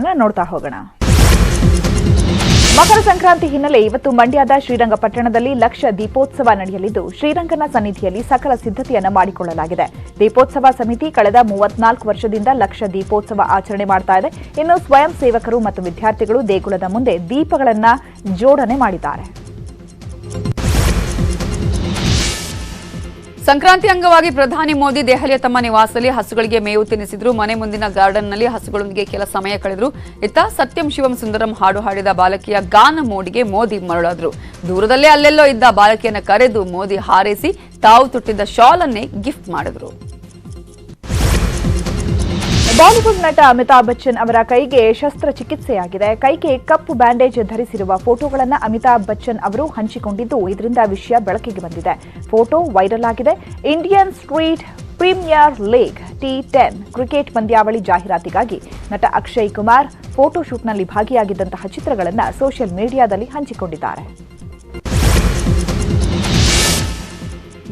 ನೋಡ್ತಾ ಹೋಗೋಣ. ಮಕರ ಸಂಕ್ರಾಂತಿ ಹಿನ್ನೆಲೆ ಇವತ್ತು ಮಂಡ್ಯದ ಶ್ರೀರಂಗಪಟ್ಟಣದಲ್ಲಿ ಲಕ್ಷ ದೀಪೋತ್ಸವ ನಡೆಯಲಿದ್ದು, ಶ್ರೀರಂಗನ ಸನ್ನಿಧಿಯಲ್ಲಿ ಸಕಲ ಸಿದ್ಧತೆಯನ್ನು ಮಾಡಿಕೊಳ್ಳಲಾಗಿದೆ. ದೀಪೋತ್ಸವ ಸಮಿತಿ ಕಳೆದ ಮೂವತ್ನಾಲ್ಕು ವರ್ಷದಿಂದ ಲಕ್ಷ ದೀಪೋತ್ಸವ ಆಚರಣೆ ಮಾಡ್ತಾ ಇದೆ. ಇನ್ನು ಸ್ವಯಂ ಸೇವಕರು ಮತ್ತು ವಿದ್ಯಾರ್ಥಿಗಳು ದೇಗುಲದ ಮುಂದೆ ದೀಪಗಳನ್ನು ಜೋಡಣೆ ಮಾಡಿದ್ದಾರೆ. ಸಂಕ್ರಾಂತಿ ಅಂಗವಾಗಿ ಪ್ರಧಾನಿ ಮೋದಿ ದೆಹಲಿಯ ತಮ್ಮ ನಿವಾಸದಲ್ಲಿ ಹಸುಗಳಿಗೆ ಮೇವು ತಿನ್ನಿಸಿದ್ರು. ಮನೆ ಮುಂದಿನ ಗಾರ್ಡನ್ನಲ್ಲಿ ಹಸುಗಳೊಂದಿಗೆ ಕೆಲ ಸಮಯ ಕಳೆದ್ರು. ಇತ್ತ ಸತ್ಯಂ ಶಿವಂ ಸುಂದರಂ ಹಾಡು ಹಾಡಿದ ಬಾಲಕಿಯ ಗಾನ ಮೋಡಿಗೆ ಮೋದಿ ಮರಳಾದ್ರು. ದೂರದಲ್ಲೇ ಅಲ್ಲೆಲ್ಲೋ ಇದ್ದ ಬಾಲಕಿಯನ್ನು ಕರೆದು ಮೋದಿ ಹಾರೈಸಿ ತಾವು ತುಟ್ಟಿದ್ದ ಶಾಲ್ ಅನ್ನೇ ಗಿಫ್ಟ್ ಮಾಡಿದ್ರು. ಬಾಲಿವುಡ್ ನಟ ಅಮಿತಾಬ್ ಬಚ್ಚನ್ ಅವರ ಕೈಗೆ ಶಸ್ತ್ರಚಿಕಿತ್ಸೆಯಾಗಿದೆ. ಕೈಗೆ ಕಪ್ಪು ಬ್ಯಾಂಡೇಜ್ ಧರಿಸಿರುವ ಫೋಟೋಗಳನ್ನು ಅಮಿತಾಬ್ ಬಚ್ಚನ್ ಅವರು ಹಂಚಿಕೊಂಡಿದ್ದು ಇದರಿಂದ ವಿಷಯ ಬೆಳಕಿಗೆ ಬಂದಿದೆ. ಫೋಟೋ ವೈರಲ್ ಆಗಿದೆ. Indian street premier league T ten cricket ಪಂದ್ಯಾವಳಿ ಜಾಹೀರಾತಿಗಾಗಿ ನಟ ಅಕ್ಷಯ್ ಕುಮಾರ್ ಫೋಟೋಶೂಟ್ನಲ್ಲಿ ಭಾಗಿಯಾಗಿದ್ದಂತಹ ಚಿತ್ರಗಳನ್ನು ಸೋಷಿಯಲ್ ಮೀಡಿಯಾದಲ್ಲಿ ಹಂಚಿಕೊಂಡಿದ್ದಾರೆ.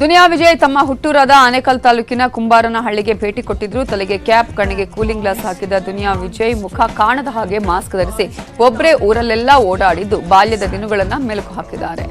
ದುನಿಯಾ ವಿಜಯ್ ತಮ್ಮ ಹುಟ್ಟೂರಾದ ಆನೇಕಲ್ ತಾಲೂಕಿನ ಕುಂಬಾರನ ಹಳ್ಳಿಗೆ ಭೇಟಿ ಕೊಟ್ಟಿದ್ರು. ತಲೆಗೆ ಕ್ಯಾಪ್, ಕಣ್ಣಿಗೆ ಕೂಲಿಂಗ್ ಗ್ಲಾಸ್ ಹಾಕಿದ ದುನಿಯಾ ವಿಜಯ್ ಮುಖ ಕಾಣದ ಹಾಗೆ ಮಾಸ್ಕ್ ಧರಿಸಿ ಒಬ್ಬರೇ ಊರಲ್ಲೆಲ್ಲ ಓಡಾಡಿದ್ದು, ಬಾಲ್ಯದ ದಿನಗಳನ್ನ ಮೆಲುಕು ಹಾಕಿದ್ದಾರೆ.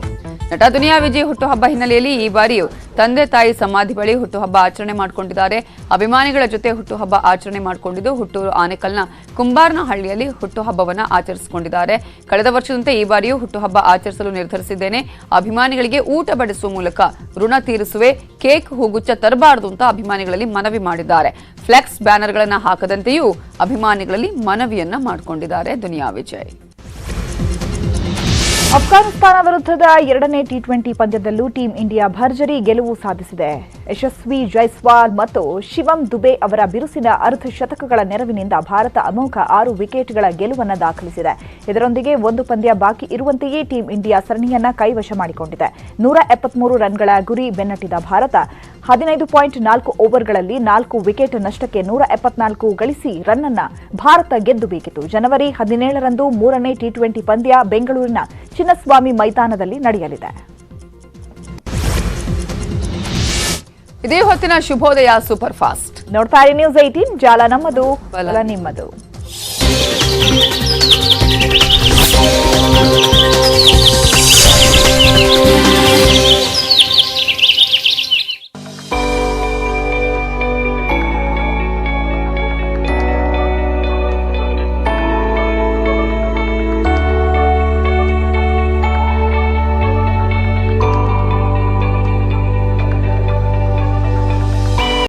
ನಟ ದುನಿಯಾ ವಿಜಯ್ ಹುಟ್ಟುಹಬ್ಬ ಹಿನ್ನೆಲೆಯಲ್ಲಿ ಈ ಬಾರಿಯೂ ತಂದೆ ತಾಯಿ ಸಮಾಧಿ ಬಳಿ ಹುಟ್ಟುಹಬ್ಬ ಆಚರಣೆ ಮಾಡಿಕೊಂಡಿದ್ದಾರೆ. ಅಭಿಮಾನಿಗಳ ಜೊತೆ ಹುಟ್ಟುಹಬ್ಬ ಆಚರಣೆ ಮಾಡಿಕೊಂಡಿದ್ದು ಹುಟ್ಟೂರು ಆನೆಕಲ್ನ ಕುಂಬಾರ್ನ ಹಳ್ಳಿಯಲ್ಲಿ ಹುಟ್ಟುಹಬ್ಬವನ್ನ ಆಚರಿಸಿಕೊಂಡಿದ್ದಾರೆ. ಕಳೆದ ವರ್ಷದಂತೆ ಈ ಬಾರಿಯೂ ಹುಟ್ಟುಹಬ್ಬ ಆಚರಿಸಲು ನಿರ್ಧರಿಸಿದ್ದೇನೆ. ಅಭಿಮಾನಿಗಳಿಗೆ ಊಟ ಬಡಿಸುವ ಮೂಲಕ ಋಣ ತೀರಿಸುವೆ, ಕೇಕ್ ಹೂಗುಚ್ಚ ತರಬಾರದು ಅಂತ ಅಭಿಮಾನಿಗಳಲ್ಲಿ ಮನವಿ ಮಾಡಿದ್ದಾರೆ. ಫ್ಲೆಕ್ಸ್ ಬ್ಯಾನರ್ಗಳನ್ನು ಹಾಕದಂತೆಯೂ ಅಭಿಮಾನಿಗಳಲ್ಲಿ ಮನವಿಯನ್ನ ಮಾಡಿಕೊಂಡಿದ್ದಾರೆ ದುನಿಯಾ ವಿಜಯ್. ಅಫ್ಘಾನಿಸ್ತಾನ ವಿರುದ್ಧದ ಎರಡನೇ ಟಿ ಟ್ವೆಂಟಿ ಪಂದ್ಯದಲ್ಲೂ ಟೀಂ ಇಂಡಿಯಾ ಭರ್ಜರಿ ಗೆಲುವು ಸಾಧಿಸಿದೆ. ಯಶಸ್ವಿ ಜೈಸ್ವಾಲ್ ಮತ್ತು ಶಿವಂ ದುಬೆ ಅವರ ಬಿರುಸಿನ ಅರ್ಧ ಶತಕಗಳ ನೆರವಿನಿಂದ ಭಾರತ ಅಮೋಘ ಆರು ವಿಕೆಟ್ಗಳ ಗೆಲುವನ್ನು ದಾಖಲಿಸಿದೆ. ಇದರೊಂದಿಗೆ ಒಂದು ಪಂದ್ಯ ಬಾಕಿ ಇರುವಂತೆಯೇ ಟೀಂ ಇಂಡಿಯಾ ಸರಣಿಯನ್ನ ಕೈವಶ ಮಾಡಿಕೊಂಡಿದೆ. ನೂರ ಎಪ್ಪತ್ಮೂರು ರನ್ಗಳ ಗುರಿ ಬೆನ್ನಟ್ಟಿದ ಭಾರತ ಹದಿನೈದು ಪಾಯಿಂಟ್ ನಾಲ್ಕು ಓವರ್ಗಳಲ್ಲಿ ನಾಲ್ಕು ವಿಕೆಟ್ ನಷ್ಟಕ್ಕೆ ನೂರ ಎಪ್ಪತ್ನಾಲ್ಕು ಗಳಿಸಿ ರನ್ನನ್ನ ಭಾರತ ಗೆದ್ದು ಬೇಕಿತ್ತು ಜನವರಿ ಹದಿನೇಳರಂದು ಮೂರನೇ ಟಿ ಟ್ವೆಂಟಿ ಪಂದ್ಯ ಬೆಂಗಳೂರಿನ ಚಿನ್ನಸ್ವಾಮಿ ಮೈದಾನದಲ್ಲಿ ನಡೆಯಲಿದೆ. ಇದೇ ಹೊತ್ತಿನ ಶುಭೋದಯ ಸೂಪರ್ ಫಾಸ್ಟ್ ನೋಡ್ತಾ ಇರಿ ನ್ಯೂಸ್ ಏಟೀನ್ ಜಾಲ ನಮ್ಮದು ಬಲ ನಿಮ್ಮದು.